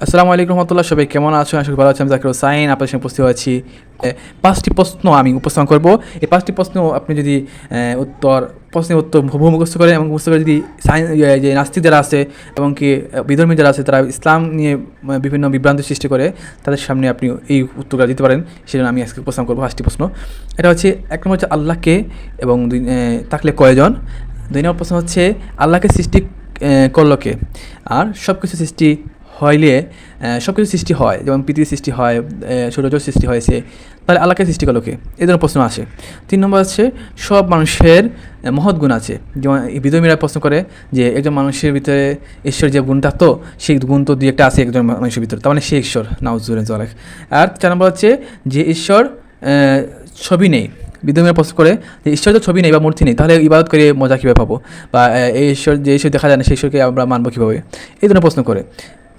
আসসালামু আলাইকুম রহমতুল্লাহ সবাই কেমন আছো? করি ভালো আছি আমি জাকির সাইন আপনার সঙ্গে উপস্থিত এ, পাঁচটি প্রশ্ন আমি উপস্থাপন করব। এই পাঁচটি প্রশ্ন আপনি যদি উত্তর প্রশ্নের উত্তর বহু মুখস্থ করেন এবং মুখস্থ করে যদি সাইন যে নাস্তিক যারা আছে এবং কি বিধর্মী যারা আছে তারা ইসলাম নিয়ে বিভিন্ন বিভ্রান্তি সৃষ্টি করে তাদের সামনে আপনি এই উত্তরটা দিতে পারেন। সেজন্য আমি আজকে উপস্থাপন করব পাঁচটি প্রশ্ন। এটা হচ্ছে এক নম্বর হচ্ছে আল্লাহকে এবং দুই থাকলে কয়জন? দুই নম্বর প্রশ্ন হচ্ছে আল্লাহকে সৃষ্টি এ, করল কে? আর সব কিছু সৃষ্টি হইলে সব কিছু সৃষ্টি হয়, যেমন পৃথিবীর সৃষ্টি হয় সূর্য সৃষ্টি হয়েছে, তাহলে আল্লাহকে সৃষ্টি করল কে? এই ধরনের প্রশ্ন আসে। তিন নম্বর হচ্ছে, সব মানুষের মহৎ গুণ আছে। যেমন বিধর্মীরা প্রশ্ন করে যে, একজন মানুষের ভিতরে ঈশ্বর যে গুণটা তো, সেই গুণ তো দুই একটা আছে একজন মানুষের ভিতরে, তার মানে সে ঈশ্বর নাউজুরেন জলেখ আর চার নম্বর হচ্ছে যে, ঈশ্বর ছবি নেই। বিধর্মীরা প্রশ্ন করে যে ঈশ্বর তো ছবি নেই বা মূর্তি নেই, তাহলে ইবাদত করে মজা কীভাবে পাবো? বা এই ঈশ্বর, যে ঈশ্বর দেখা যায় না, সেই ঈশ্বরকে আমরা মানবো কীভাবে? এই ধরনের প্রশ্ন করে।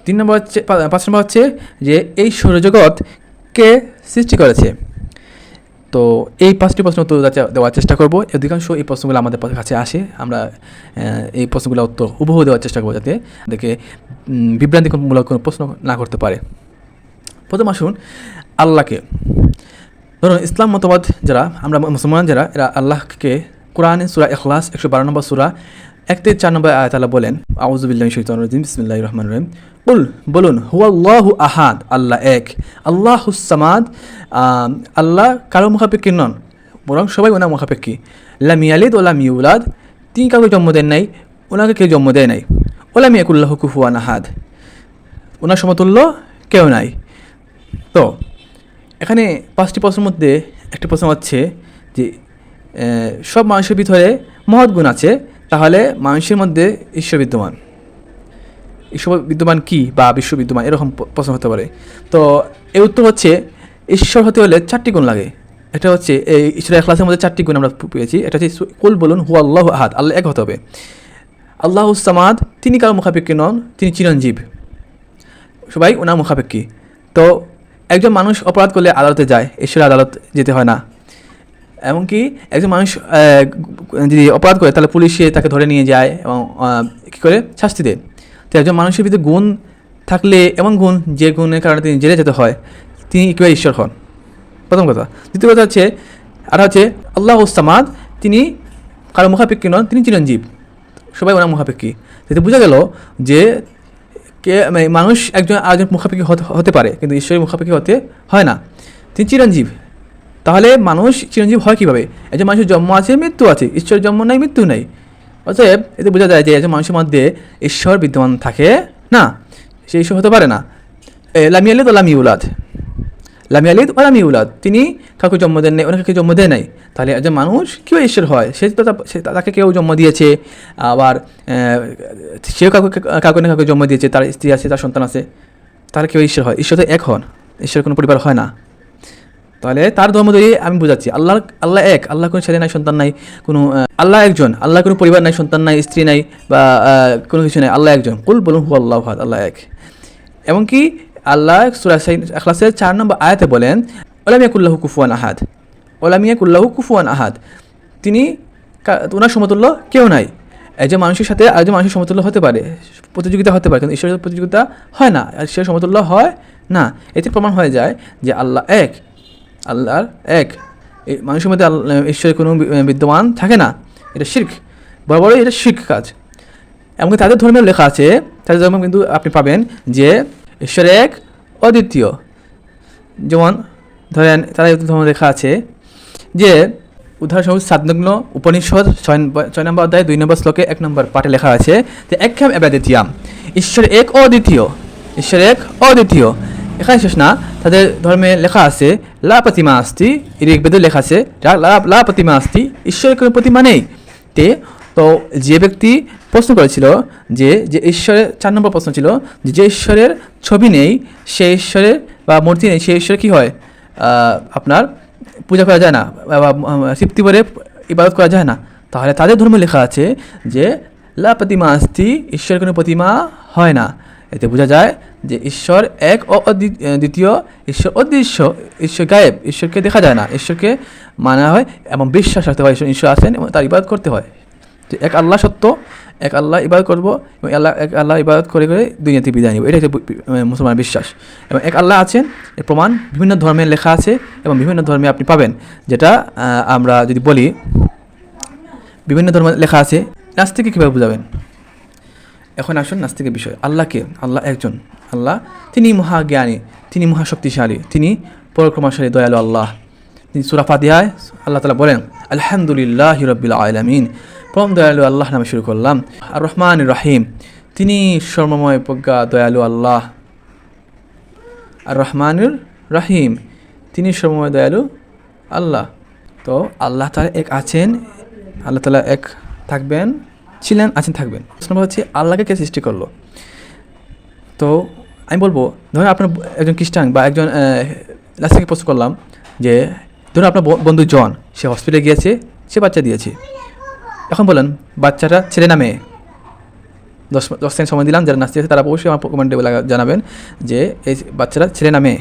তিন নম্বর হচ্ছে পাঁচ নম্বর হচ্ছে যে এই সৌরজগৎ কে সৃষ্টি করেছে? তো এই পাঁচটি প্রশ্ন উত্তর দেওয়ার চেষ্টা করব। অধিকাংশ এই প্রশ্নগুলো আমাদের কাছে আসে। আমরা এই প্রশ্নগুলো উত্তর উপভোগ দেওয়ার চেষ্টা করব যাতে দেখে বিভ্রান্তিমূলক কোনো প্রশ্ন না করতে পারে। প্রথম আসুন, আল্লাহকে। ধরুন, ইসলাম মতবাদ যারা, আমরা মুসলমান যারা, এরা আল্লাহকে কোরআনে সুরা এখলাস একশো বারো নম্বর সুরা এক থেকে চার নম্বর আয়াত আল্লাহ বলেন আউজুবিল্লাহ শৈতান রহমান রহিম। উল বলুন, হুয়াল্লাহু আহাদ, আল্লাহ এক। আল্লাহ হুসামাদ আল্লাহ কারও মুখাপেক্ষী নন, বরং সবাই ওনার মুখাপেক্ষী। লাম ইয়ালিদ ওলাম ইউলাদ, তিনি কাউকে জন্ম দেন নাই, ওনাকে কেউ জন্ম দেয় নাই। ওলাম ইয়াকুল্লাহ কুফুয়ান আহাদ, ওনার সমতুল্য কেউ নাই। তো, এখানে পাঁচটি প্রশ্নের মধ্যে একটা প্রশ্ন হচ্ছে যে সব মানুষের ভিতরে মহৎ গুণ আছে তাহলে মানুষের মধ্যে ঈশ্বর বিদ্যমান। ঈশ্বর বিদ্যমান কি বা বিশ্ব বিদ্যমান এরকম প্রশ্ন হতে পারে। তো এর উত্তর হচ্ছে, ঈশ্বর হতে হলে চারটি গুণ লাগে। এটা হচ্ছে এই ঈশ্বরের এখলাসের মধ্যে চারটি গুণ আমরা পেয়েছি। এটা হচ্ছে কুল বলুন হু আল্লাহ আহাদ আল্লাহ এক হতে হবে। আল্লাহ সামাদ, তিনি কারও মুখাপেক্ষী নন, তিনি চিরঞ্জীব। সবাই ওনার মুখাপেক্ষী। তো একজন মানুষ অপরাধ করলে আদালতে যায়, ঈশ্বরের আদালত যেতে হয় না। এমনকি একজন মানুষ যদি অপরাধ করে, তাহলে পুলিশে তাকে ধরে নিয়ে যায় এবং কী করে? শাস্তি দেয়। তো একজন মানুষের ভিতরে গুণ থাকলে, এমন গুণ যে গুণের কারণে তিনি জেলে যেতে হয়, তিনি কীভাবে ঈশ্বর হন। প্রথম কথা। দ্বিতীয় কথা হচ্ছে, আর হচ্ছে আল্লাহ ওস্তামাদ তিনি কারও মুখাপেক্ষী নন, তিনি চিরঞ্জীব। সবাই ওনার মুখাপেক্ষী। এতে বোঝা গেল যে কে মানে মানুষ একজন আরেকজন মুখাপেক্ষী হতে পারে, কিন্তু ঈশ্বরের মুখাপেক্ষী হতে হয় না। তিনি চিরঞ্জীব। তাহলে মানুষ চিরঞ্জীব হয় কীভাবে? একজন মানুষের জন্ম আছে মৃত্যু আছে। ঈশ্বরের জন্ম নাই মৃত্যু নেই। অতএব এতে বোঝা যায় যে একজন মানুষের মধ্যে ঈশ্বর বিদ্যমান থাকে না সে ঈশ্বর হতে পারে না। এ, লামিয়ালিদ ও লামিউলাদ লামিয়ালিদ ও লামিউলাদ তিনি কাউকে জন্ম দেন নাই কেউ জন্ম দেয় নাই। তাহলে একজন মানুষ কেউ ঈশ্বর হয়? সে তো তাকে কেউ জন্ম দিয়েছে আবার সেও কাউকে কাউকে না কাউকে জন্ম দিয়েছে তার স্ত্রী আছে তার সন্তান আছে। তাহলে কেউ ঈশ্বর হয়? ঈশ্বর তো এক হন ঈশ্বরের কোনো পরিবার হয় না। তাহলে তার ধর্ম দিয়ে আমি বোঝাচ্ছি। আল্লাহ আল্লাহ এক, আল্লাহ কোনো ছেলে নাই, সন্তান নাই, কোনো আল্লাহ একজন, আল্লাহ কোনো পরিবার নাই, সন্তান নাই, স্ত্রী নাই বা কোনো কিছু নাই, আল্লাহ একজন। কুল বলুন হু আল্লাহ আল্লাহ এক। এমনকি আল্লাহ সুরা এখলাসের চার নম্বর আয়াতে বলেন ওলামিয়াকুল্লাহু কুফুয়ান আহাদ। ওলামিয়াকুল্লাহু কুফুয়ান আহাদ। তিনি ওনার সমতুল্য কেউ নাই। একজন মানুষের সাথে আরেকজন মানুষের সমতুল্য হতে পারে, প্রতিযোগিতা হতে পারে, কিন্তু ঈশ্বরের প্রতিযোগিতা হয় না। আর ঈশ্বরের সমতুল্য হয় না। এতে প্রমাণ হয়ে যায় যে আল্লাহ এক। আল্লাহর এক। মানুষের মধ্যে ঈশ্বরের কোনো বিদ্যমান থাকে না। এটা শির্ক। বড় বড় এটা শির্ক কাজ। এমনকি তাদের ধর্মের লেখা আছে, তাদের ধর্মে কিন্তু আপনি পাবেন যে ঈশ্বর এক, অদ্বিতীয়। যেমন ধরেন তাদের ধর্ম লেখা আছে যে, উদাহরণস্বরূপ সাতনগ্ন উপনিষদ ছয় ছয় নম্বর অধ্যায়, দুই নম্বর শ্লোকে এক নম্বর পাঠে লেখা আছে যে একখাম এবাদিতিয়াম ঈশ্বর এক অদ্বিতীয়। ঈশ্বর এক অদ্বিতীয়। এখানে শেষ না। তাদের ধর্মে লেখা আছে লা প্রতিমা আস্তি ঋগ্বেদে লেখা আছে লা- প্রতিমা আস্তি ঈশ্বরের কোনো প্রতিমা নেই। তে তো যে ব্যক্তি প্রশ্ন করেছিল যে যে ঈশ্বরের চার নম্বর প্রশ্ন ছিল যে ঈশ্বরের ছবি নেই সে ঈশ্বরের বা মূর্তি নেই সেই ঈশ্বর কী হয়? আপনার পূজা করা যায় না বা, তৃপ্তি করে ইবাদত করা যায় না। তাহলে তাদের ধর্মে লেখা আছে যে লা প্রতিমা আস্তি ঈশ্বরের কোনো প্রতিমা হয় না। এতে বোঝা যায় যে ঈশ্বর এক ও দ্বিতীয় ঈশ্বর অদৃশ্য, ঈশ্বর গায়েব, ঈশ্বরকে দেখা যায় না। ঈশ্বরকে মানা হয় এবং বিশ্বাস রাখতে হয়। ঈশ্বর ঈশ্বর আছেন এবং তার ইবাদত করতে হয়। যে এক আল্লাহ সত্য, এক আল্লাহ ইবাদত করব এবং আল্লাহ, এক আল্লাহ ইবাদত করে করে দুনিয়াতে বিদায় নিব। এটাই হচ্ছে মুসলমানের বিশ্বাস। এবং এক আল্লাহ আছেন, এর প্রমাণ বিভিন্ন ধর্মের লেখা আছে এবং বিভিন্ন ধর্মে আপনি পাবেন। যেটা আমরা যদি বলি, বিভিন্ন ধর্মে লেখা আছে। নাস্তিকে কীভাবে বুঝাবেন? এখন আসুন নাস্তিকের বিষয়। আল্লাহকে, আল্লাহ একজন। আল্লাহ, তিনি মহা জ্ঞানী তিনি মহাশক্তিশালী, তিনি পরক্রমাশালী, দয়ালু আল্লাহ। তিনি সুরা ফাতিহায় আল্লাহ তালা বলেন, আলহামদুলিল্লাহ রব্বিল আলমিন। পরম দয়ালু আল্লাহ নামে শুরু করলাম। আর রহমান রাহিম, তিনি সর্বময় প্রজ্ঞা, দয়ালু আল্লাহ। আর রহমানুর রাহিম, তিনি সর্বময় দয়ালু আল্লাহ। তো আল্লাহ তালা এক আছেন, আল্লাহ তালা এক থাকবেন। ছিলেন, আছেন, থাকবেন। প্রশ্ন হচ্ছে, আল্লাহকে কে সৃষ্টি করল? তো আমি বলব, ধরুন আপনার একজন খ্রিস্টান বা একজন লাস্টকে প্রশ্ন করলাম যে, ধরুন আপনার বন্ধু জন, সে হসপিটালে গিয়েছে, সে বাচ্চা দিয়েছে। এখন বলেন, বাচ্চাটা ছেলে না মেয়ে? দশ দশ সেকেন্ড সময় দিলাম, যারা নাচতে আছে তারা অবশ্যই আমার কমেন্টে জানাবেন যে, এই বাচ্চারা ছেলে না মেয়ে?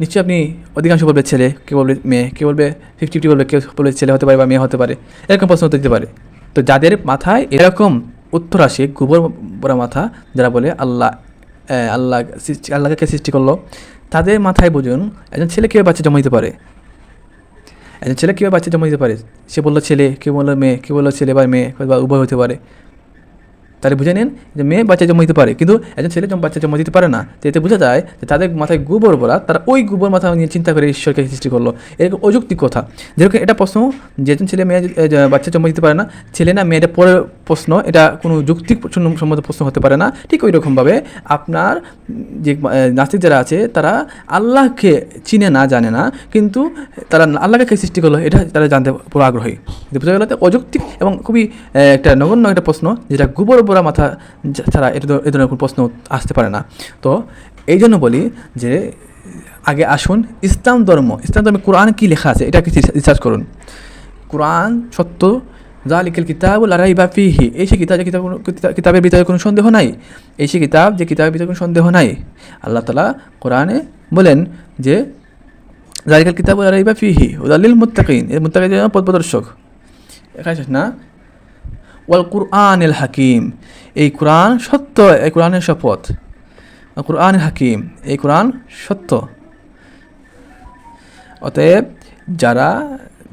নিশ্চয়ই আপনি অধিকাংশ বলবে ছেলে, কেউ বলবে মেয়ে, কেউ বলবে ফিফটি ফিফটি বলবে, কেউ বলবে ছেলে হতে পারে বা মেয়ে হতে পারে। এরকম প্রশ্ন উত্তর দিতে পারে। তো যাদের মাথায় এরকম উত্তর আসে, গোবর বড় মাথা, যারা বলে আল্লাহ আল্লাহ সৃষ্টি, আল্লাহকে সৃষ্টি করল, তাদের মাথায় বুঝুন, একজন ছেলে কীভাবে বাচ্চা জমা দিতে পারে? একজন ছেলে কীভাবে বাচ্চা জমা দিতে পারে? সে বলল ছেলে, কেউ বলল মেয়ে, কেউ বলল ছেলে বা মেয়ে, বা উভয় হতে পারে। তাহলে বুঝে নিন যে মেয়ে বাচ্চা জন্ম দিতে পারে, কিন্তু একজন ছেলে বাচ্চা জমা দিতে পারে না, তো এতে বোঝা যায় যে তাদের মাথায় গোবর বলা, তারা ওই গোবর মাথা নিয়ে চিন্তা করে ঈশ্বরকে সৃষ্টি করল। এরকম অযৌক্তিক কথা। যেরকম এটা প্রশ্ন, যে একজন ছেলে মেয়ে বাচ্চা জন্ম দিতে পারে না, ছেলে না মেয়ে এটা পরের প্রশ্ন, এটা কোনো প্রশ্ন- সম্মত প্রশ্ন হতে পারে না। ঠিক ওই রকমভাবে আপনার যে নাস্তিক যারা আছে, তারা আল্লাহকে চিনে না, জানে না, কিন্তু তারা আল্লাহকে কে সৃষ্টি করল, এটা তারা জানতে পুরো আগ্রহী। বোঝা গেল অযৌক্তিক এবং খুবই একটা নগণ্য একটা প্রশ্ন, যেটা গোবর বোরা মাথা ছাড়া এটা এ ধরনের কোনো প্রশ্ন আসতে পারে না। তো এই জন্য বলি যে, আগে আসুন, ইসলাম ধর্ম, ইসলাম ধর্মে কোরআন কী লেখা আছে এটা কিছু রিসার্চ করুন। কোরআন সত্য জালিকেল কিতাব লারাই বা ফিহি এই সে কিতাব যে কিতাব কিতাবের ভিতরে কোনো সন্দেহ নাই এই সে কিতাব যে কিতাবের ভিতরে কোনো সন্দেহ নাই আল্লাহ তালা কোরআনে বলেন যে জালিকাল কিতাব লারাই বা ফিহি উদালিল মুত্তাকিন এর মুত্তাকিন পথ প্রদর্শক এখানে না ওয়াল কুরআন এল হাকিম এই কোরআন সত্য এই কোরআনের শপথ কোরআন হাকিম এই কোরআন সত্য অতএব যারা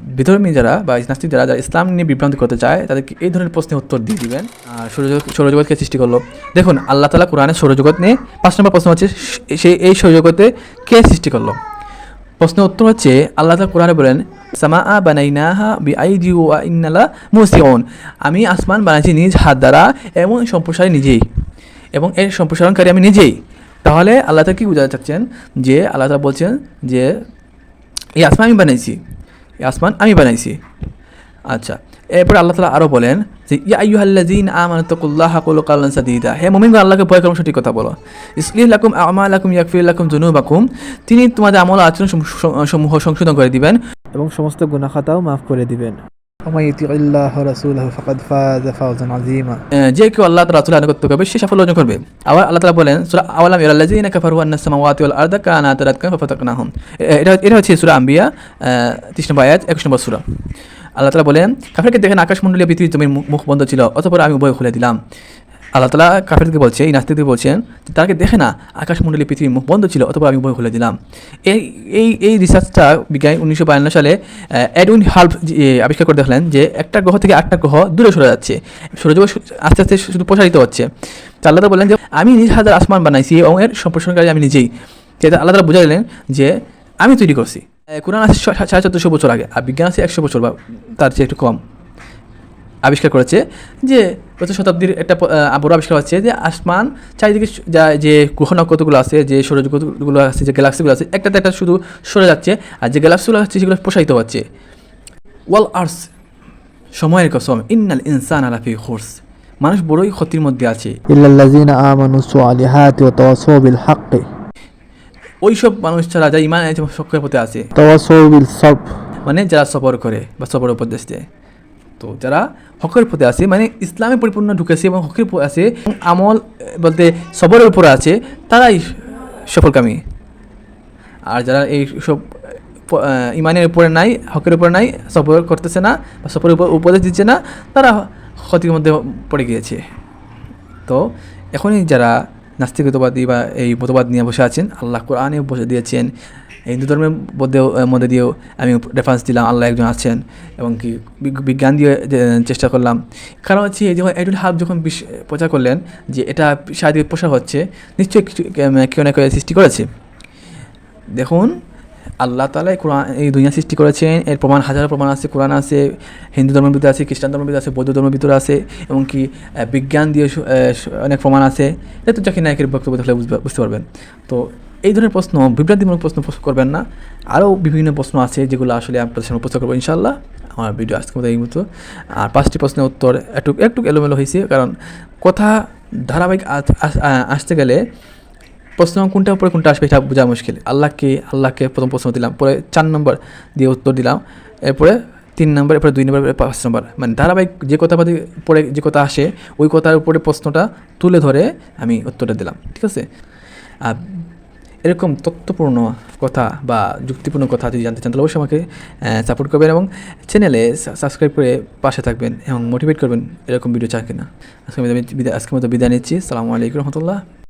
বিধর্মী যারা বা নাস্তিক যারা যারা ইসলাম নিয়ে বিভ্রান্তি করতে চায়, তাদেরকে এই ধরনের প্রশ্নের উত্তর দিয়ে দিবেন। আর সৌরজগৎকে সৃষ্টি করল। দেখুন, আল্লাহ তালা কোরআনে সৌরজগৎ নিয়ে পাঁচ নম্বর প্রশ্ন হচ্ছে সেই এই সৌরজগতে কে সৃষ্টি করল? প্রশ্নের উত্তর হচ্ছে, আল্লাহ তালা কোরআনে বলেন সামা আ বানাইনাহা বি আই জিউ ইন্নালা মুসিউন। আমি আসমান বানাইছি নিজ হাত দ্বারা এবং সম্প্রসারী নিজেই। এবং এর সম্প্রসারণকারী আমি নিজেই। তাহলে আল্লাহ তালা কি বোঝাতে চাচ্ছেন? যে আল্লাহ তালা বলছেন যে, এই আসমান আমি বানাইছি। আসমান আমি বানাইছি। আচ্ছা এরপর আল্লাহ তালা আরও বলেন যে, ইয়া আইহু আল্লাহ জিন আমানতকুল্লাহ হাকুল কাল্লা সাদিদা। হে মমিন আল্লাহকে ভয় করুন সঠিক কথা বলো। ইসলিহ লাকুম আমালাকুম ইয়াকফির লাকুম যুনুবাকুম। তিনি তোমাদের আমল আচরণ সম- সম- সমূহ সংশোধন করে দিবেন। এবং সমস্ত গুনাখাতাও মাফ করে দিবেন। কেউ আল্লাহ রাসুল আনুগত্য করবে, সে সাফল্য অর্জন করবে। আবার আল্লাহ তালা বলেন, সুরা আওয়ালাম ইরাল্লাজিনা কাফারু আন্না সামাওয়াতি ওয়াল কানা তারাত কান এটা এটা হচ্ছে সুরা আম্বিয়া 30 নম্বর আয়াত নম্বর সুরা। আল্লাহ তালা বলেন, কাফেরকে দেখেন আকাশমন্ডলী পৃথিবী জমির মুখ বন্ধ ছিল, অতপর আমি উভয় খুলে দিলাম। আল্লাহ তালা কাফেরকে বলছে এই নাস্তিকদের বলছেন তাকে দেখে না আকাশমণ্ডলী পৃথিবীর মুখ বন্ধ ছিল অথবা আমি উভয় খুলে দিলাম? এই এই এই রিসার্চটা বিজ্ঞানী উনিশশো বায়ান্ন সালে আহ, এডউইন হাল্প আবিষ্কার করে দেখলেন যে একটা গ্রহ থেকে আটটা গ্রহ দূরে সরে যাচ্ছে। সৌরজগৎ সু- আস্তে আস্তে শুধু প্রসারিত হচ্ছে। তো আল্লাহ বললেন যে আমি নিজ হাজার আসমান বানাইছি এবং এর সম্প্রসারণকারী আমি নিজেই। যেটা আল্লাহ তালা বুঝাইলেন যে আমি তৈরি করছি। কোরআন আছে সাড়ে চোদ্দোশো বছর আগে আর বিজ্ঞান আছে একশো বছর বা তার চেয়ে একটু কম। আবিষ্কার করেছে যে প্রথম শতাব্দীর একটা বড় আবিষ্কার হচ্ছে যে আসমান চারিদিকে যা যে গ্রহ নক্ষত্রগুলো আছে যে সৌরজগতগুলো আছে যে গ্যালাক্সিগুলো আছে একটাতে একটা শুধু সরে যাচ্ছে আর যে গ্যালাক্সিগুলো আছে সেগুলো প্রসারিত হচ্ছে। ওয়াল আর্টস সময়ের কসম ইন্নাল ইনসান আলাফি হোর্স মানুষ বড়ই ক্ষতির মধ্যে আছে। ওই সব মানুষ ছাড়া যা ইমান সক্রিয় পথে আছে। মানে যারা সফর করে বা সফর উপদেশ দেয়। তো যারা হকের পথে আছে মানে ইসলামে পরিপূর্ণ ঢুকেছে এবং হকের আছে, আমল, বলতে সবরের উপরে আছে, তারাই সফলকামী। আর যারা এই সব ইমানের উপরে নাই, হকের উপরে নাই সবর করতেছে না, বা সবর উপর উপদেশ দিচ্ছে না, তারা ক্ষতির মধ্যে পড়ে গিয়েছে। তো এখনই যারা নাস্তিকতাবাদী বা এই মতবাদ নিয়ে বসে আছেন, আল্লাহ কোরআনে বসে দিয়েছেন হিন্দু ধর্মের মধ্যেও মধ্যে দিয়েও আমি রেফারেন্স দিলাম, আল্লাহ একজন আছেন এবং কি বিজ্ঞান দিয়ে চেষ্টা করলাম। কারণ হচ্ছে যখন এডুল হাব যখন প্রচার করলেন যে এটা শারীরিক প্রসার হচ্ছে, নিশ্চয়ই কিছু কেউ না কেউ সৃষ্টি করেছে। দেখুন, আল্লাহ তালা এই কোরআন, এই দুনিয়া সৃষ্টি করেছেন, এর প্রমাণ হাজার প্রমাণ আছে, কোরআন আছে, হিন্দু ধর্মের ভিতরে আছে, খ্রিস্টান ধর্মের ভিতরে আছে, বৌদ্ধ ধর্মের ভিতরে আছে, এবং কি বিজ্ঞান দিয়ে অনেক প্রমাণ আছে। এটা তো জাকির নায়কের বক্তব্য বুঝবে- বুঝতে পারবেন। তো এই ধরনের প্রশ্ন, বিভ্রান্তিমূলক প্রশ্ন করবেন না। আরও বিভিন্ন প্রশ্ন আছে যেগুলো আসলে আপনাদের সামনে উপস্থাপন করব ইনশাল্লাহ আমার ভিডিও আজকে মতো এই মতো। আর পাঁচটি প্রশ্নের উত্তর একটু একটু এলোমেলো হয়েছে, কারণ কথা ধারাবাহিক আস- আস- আসতে গেলে প্রশ্ন কোনটার উপরে কোনটা আসবে এটা বোঝা মুশকিল। আল্লাহকে আল্লাহকে প্রথম প্রশ্ন দিলাম, পরে চার নম্বর দিয়ে উত্তর দিলাম, এরপরে তিন নম্বর, এরপরে দুই নম্বর পাঁচ নম্বর। মানে ধারাবাহিক যে কথা পরে যে কথা আসে, ওই কথার উপরে প্রশ্নটা তুলে ধরে আমি উত্তরটা দিলাম, ঠিক আছে? আর এরকম তথ্যপূর্ণ কথা বা যুক্তিপূর্ণ কথা যদি জানতে চান, তাহলে অবশ্যই আমাকে সাপোর্ট করবেন এবং চ্যানেলে সাবস্ক্রাইব করে পাশে থাকবেন এবং মোটিভেট করবেন এরকম ভিডিও চান কিনা। আজকে আমি আজকের মতো বিদায় নিচ্ছি। সালামু আলাইকুম রহমতুল্লাহ।